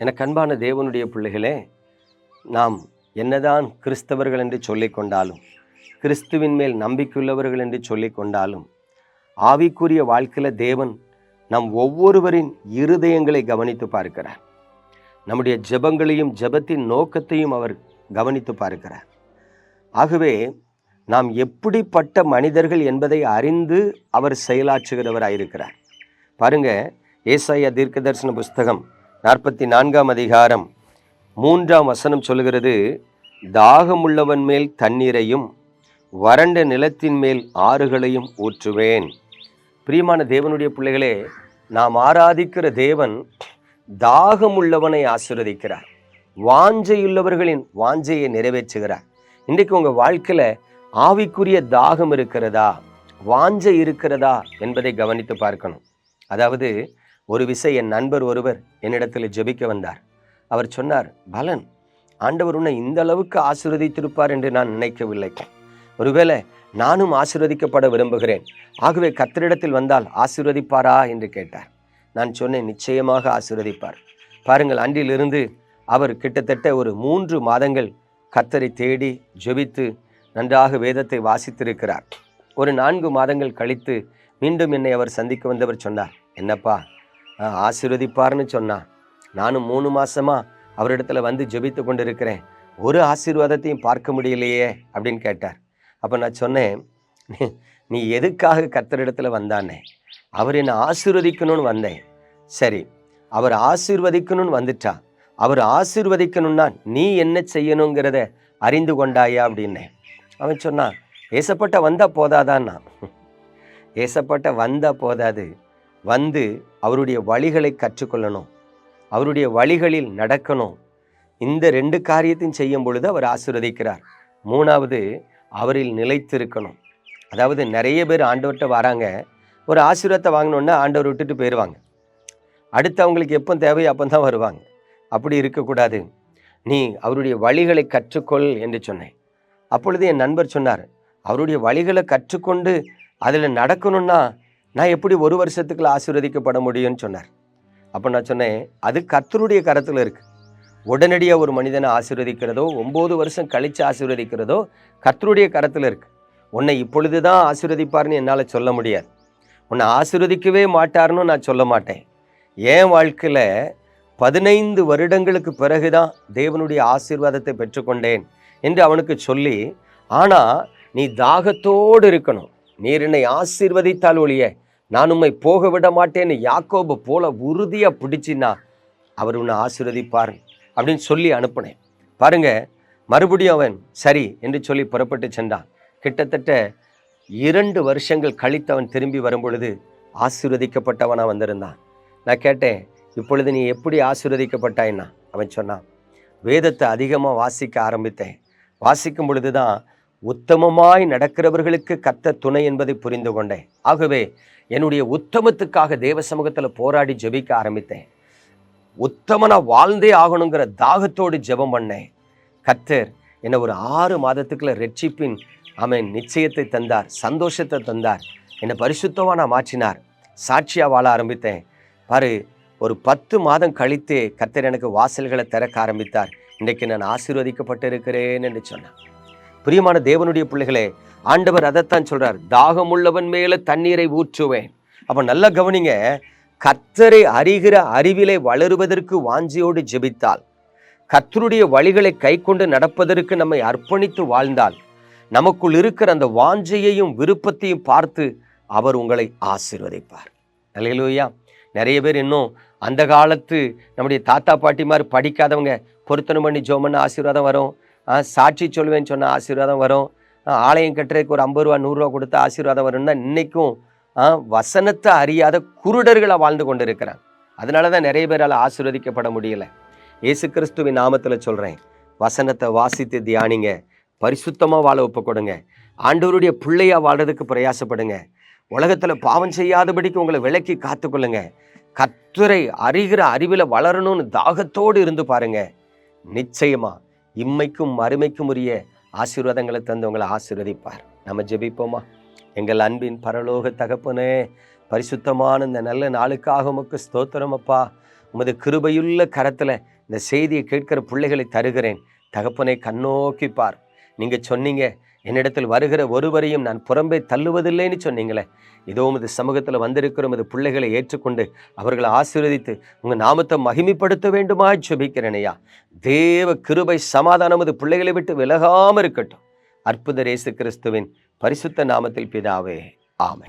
எனக்கு அன்பான தேவனுடைய பிள்ளைகளே நாம் என்னதான் கிறிஸ்தவர்கள் என்று சொல்லிக் கொண்டாலும் கிறிஸ்துவின் மேல் நம்பிக்கையுள்ளவர்கள் என்று சொல்லிக் கொண்டாலும் ஆவிக்குரிய வாழ்க்கையில் தேவன் நம் ஒவ்வொருவரின் இருதயங்களை கவனித்து பார்க்கிறார். நம்முடைய ஜெபங்களையும் ஜெபத்தின் நோக்கத்தையும் அவர் கவனித்து பார்க்கிறார். ஆகவே நாம் எப்படிப்பட்ட மனிதர்கள் என்பதை அறிந்து அவர் செயலாற்றுகிறவராயிருக்கிறார். பாருங்க ஏசாயா தீர்க்க தரிசன புஸ்தகம் நாற்பத்தி நான்காம் அதிகாரம். மூன்றாம் வசனம் சொல்லுகிறது தாகமுள்ளவன் மேல் தண்ணீரையும் வறண்ட நிலத்தின் மேல் ஆறுகளையும் ஊற்றுவேன். பிரியமான தேவனுடைய பிள்ளைகளே நாம் ஆராதிக்கிற தேவன் தாகமுள்ளவனை ஆசீர்வதிக்கிறார். வாஞ்சையுள்ளவர்களின் வாஞ்சையை நிறைவேற்றுகிறார். இன்றைக்கு உங்கள் வாழ்க்கையில் ஆவிக்குரிய தாகம் இருக்கிறதா? வாஞ்சை இருக்கிறதா? என்பதை கவனித்து பார்க்கணும். அதாவது ஒரு விசை என் நண்பர் ஒருவர் என்னிடத்தில் ஜெபிக்க வந்தார். அவர் சொன்னார் பலன். ஆண்டவர் உன்னை இந்த அளவுக்கு ஆசீர்வதித்திருப்பார் என்று நான் நினைக்கவில்லை. ஒருவேளை நானும் ஆசீர்வதிக்கப்பட விரும்புகிறேன். ஆகவே கத்தரிடத்தில் வந்தால் ஆசீர்வதிப்பாரா? என்று கேட்டார். நான் சொன்னேன் நிச்சயமாக ஆசீர்வதிப்பார். பாருங்கள் அன்றிலிருந்து அவர் கிட்டத்தட்ட ஒரு மூன்று மாதங்கள் கத்தரை தேடி ஜெபித்து நன்றாக வேதத்தை வாசித்திருக்கிறார். ஒரு நான்கு மாதங்கள் கழித்து மீண்டும் என்னை அவர் சந்திக்க வந்தவர் சொன்னார் என்னப்பா ஆசீர்வதிப்பார்னு சொன்னான் நானும் மூணு மாசமா அவரிடத்துல வந்து ஜெபித்து கொண்டிருக்கிறேன். ஒரு ஆசீர்வாதத்தையும் பார்க்க முடியலையே அப்படின்னு கேட்டார். அப்போ நான் சொன்னேன் "நீ- நீ எதுக்காக கத்தரிடத்துல வந்தானே? அவர் என்னை ஆசீர்வதிக்கணும்னு வந்தேன். சரி அவர் ஆசீர்வதிக்கணும்னு வந்துட்டா. அவர் ஆசீர்வதிக்கணும்னா நீ என்ன செய்யணுங்கிறத அறிந்து கொண்டாயா? அப்படின்னேன். அவன் சொன்னான் ஏசப்பட்ட வந்தால் போதாதான் நான் ஏசப்பட்ட வந்தால் போதாது. வந்து அவருடைய வழிகளை கற்றுக்கொள்ளணும். அவருடைய வழிகளில் நடக்கணும். இந்த ரெண்டு காரியத்தையும் செய்யும் பொழுது அவர் ஆசீர்வதிக்கிறார். மூணாவது அவரில் நிலைத்திருக்கணும். அதாவது நிறைய பேர் ஆண்டவர்கிட்ட வராங்க. ஒரு ஆசீர்வாதத்தை வாங்கினோன்னா ஆண்டவர் விட்டுட்டு போயிடுவாங்க அடுத்து அவங்களுக்கு எப்போ தேவையோ அப்போ தான் வருவாங்க. அப்படி இருக்கக்கூடாது. நீ அவருடைய வழிகளை கற்றுக்கொள் என்று சொன்னேன். அப்பொழுது என் நண்பர் சொன்னார் அவருடைய வழிகளை கற்றுக்கொண்டு அதில் நடக்கணும்னா நான் எப்படி ஒரு வருஷத்துக்குள்ள ஆசீர்வதிக்கப்பட முடியும்னு சொன்னார். அப்போ நான் சொன்னேன் அது கத்தருடைய கரத்தில் இருக்குது உடனடியாக ஒரு மனிதனை ஆசீர்வதிக்கிறதோ ஒம்பது வருஷம் கழித்து ஆசீர்வதிக்கிறதோ கத்தருடைய கரத்தில் இருக்குது உன்னை இப்பொழுது தான் ஆசீர்வதிப்பார்னு என்னால் சொல்ல முடியாது. உன்னை ஆசீர்வதிக்கவே மாட்டார்னு நான் சொல்ல மாட்டேன். என் வாழ்க்கையில் பதினைந்து வருடங்களுக்கு பிறகு தான் தேவனுடைய ஆசீர்வாதத்தை பெற்றுக்கொண்டேன் என்று அவனுக்கு சொல்லி ஆனால் நீ தாகத்தோடு இருக்கணும். நீர் என்னை ஆசீர்வதித்தால் ஒழிய நான் உண்மை போக விட மாட்டேன்னு யாக்கோபு போல உறுதியாக பிடிச்சின்னா அவர் உன்னை ஆசீர்வதிப்பார் அப்படின்னு சொல்லி அனுப்புனேன். பாருங்க மறுபடியும் அவன் சரி என்று சொல்லி புறப்பட்டு சென்றான். கிட்டத்தட்ட இரண்டு வருஷங்கள் கழித்து அவன் திரும்பி வரும்பொழுது ஆசீர்வதிக்கப்பட்டவனாக வந்திருந்தான். நான் கேட்டேன் இப்பொழுது நீ எப்படி ஆசீர்வதிக்கப்பட்டாய்னா? அவன் சொன்னான் வேதத்தை அதிகமாக வாசிக்க ஆரம்பித்தேன். வாசிக்கும் பொழுது தான் உத்தமமாய் நடக்கிறவர்களுக்கு கத்த துணை என்பதை புரிந்து கொண்டேன். ஆகவே என்னுடைய உத்தமத்துக்காக தேவ சமூகத்தில் போராடி ஜெபிக்க ஆரம்பித்தேன். உத்தமனா வாழ்ந்தே ஆகணுங்கிற தாகத்தோடு ஜெபம் பண்ணேன். கத்தர் என்னை ஒரு ஆறு மாதத்துக்குள்ள ரட்சிப்பின் அவன் நிச்சயத்தை தந்தார் சந்தோஷத்தை தந்தார். என்னை பரிசுத்தமாக நான் மாற்றினார். சாட்சியாக வாழ ஆரம்பித்தேன். பாரு ஒரு பத்து மாதம் கழித்தே கத்தர் எனக்கு வாசல்களை திறக்க ஆரம்பித்தார். இன்றைக்கு நான் ஆசீர்வதிக்கப்பட்டிருக்கிறேன் என்று சொன்னார். பிரியமான தேவனுடைய பிள்ளைகளே ஆண்டவர் அதைத்தான் சொல்றார். தாகமுள்ளவன் மேல தண்ணீரை ஊற்றுவேன். அப்ப நல்லா கவனிங்க கத்தரை அறிகிற அறிவிலே வளருவதற்கு வாஞ்சியோடு ஜெபித்தால் கத்தருடைய வழிகளை கைக்கொண்டு நடப்பதற்கு நம்மை அர்ப்பணித்து வாழ்ந்தால் நமக்குள் இருக்கிற அந்த வாஞ்சையையும் விருப்பத்தையும் பார்த்து அவர் உங்களை ஆசிர்வதிப்பார். அலையிலோயா நிறைய பேர் இன்னும் அந்த காலத்து நம்முடைய தாத்தா பாட்டிமார் படிக்காதவங்க பொருத்தனம் பண்ணி ஜோமன்னு ஆசீர்வாதம் வரும். சாட்சி சொல்வேன்னு சொன்ன ஆசீர்வாதம் வரும். ஆலயம் கட்டுறதுக்கு ஒரு ஐம்பது ரூபா நூறுரூவா கொடுத்து ஆசீர்வாதம் வரும்னா இன்னைக்கும் ஆ, வசனத்தை அறியாத குருடர்களாக வாழ்ந்து கொண்டு இருக்கிறாங்க அதனால தான் நிறைய பேரால் ஆசீர்வதிக்கப்பட முடியல. இயேசு கிறிஸ்துவின் நாமத்தில் சொல்கிறேன் வசனத்தை வாசித்து தியானிங்க. பரிசுத்தமாக வாழ ஒப்பு கொடுங்க. ஆண்டவருடைய பிள்ளையாக வாழ்கிறதுக்கு பிரயாசப்படுங்க. உலகத்தில் பாவம் செய்யாதபடிக்கு உங்களை விலக்கி காத்துக்கொள்ளுங்க. கத்துரை அறிகிற அறிவில் வளரணும்னு தாகத்தோடு இருந்து பாருங்க. நிச்சயமாக இம்மைக்கும் அருமைக்கும் உரிய ஆசீர்வாதங்களை தந்து உங்களை ஆசீர்வதிப்பார். நம்ம ஜெபிப்போமா? எங்கள் அன்பின் பரலோக தகப்பனே பரிசுத்தமான இந்த நல்ல நாளுக்காக உமக்கு ஸ்தோத்திரம் அப்பா. உமது கிருபையுள்ள கரத்தில் இந்த செய்தியை கேட்கிற பிள்ளைகளை தருகிறேன். தகப்பனை கண்ணோக்கி பார் நீங்கள் சொன்னீங்க என்னிடத்தில் வருகிற ஒருவரையும் நான் புறம்பே தள்ளுவதில்லைன்னு சொன்னீங்களே. இதோ உமது சமூகத்தில் வந்திருக்கிற உமது பிள்ளைகளை ஏற்றுக்கொண்டு அவர்களை ஆசீர்வதித்து உங்கள் நாமத்தை மகிமைப்படுத்த வேண்டுமா ஜெபிக்கிறேனையா. தேவ கிருபை சமாதானம் உமது பிள்ளைகளை விட்டு விலகாமல் இருக்கட்டும். அற்புத இயேசு கிறிஸ்துவின் பரிசுத்த நாமத்தில் பிதாவே ஆமை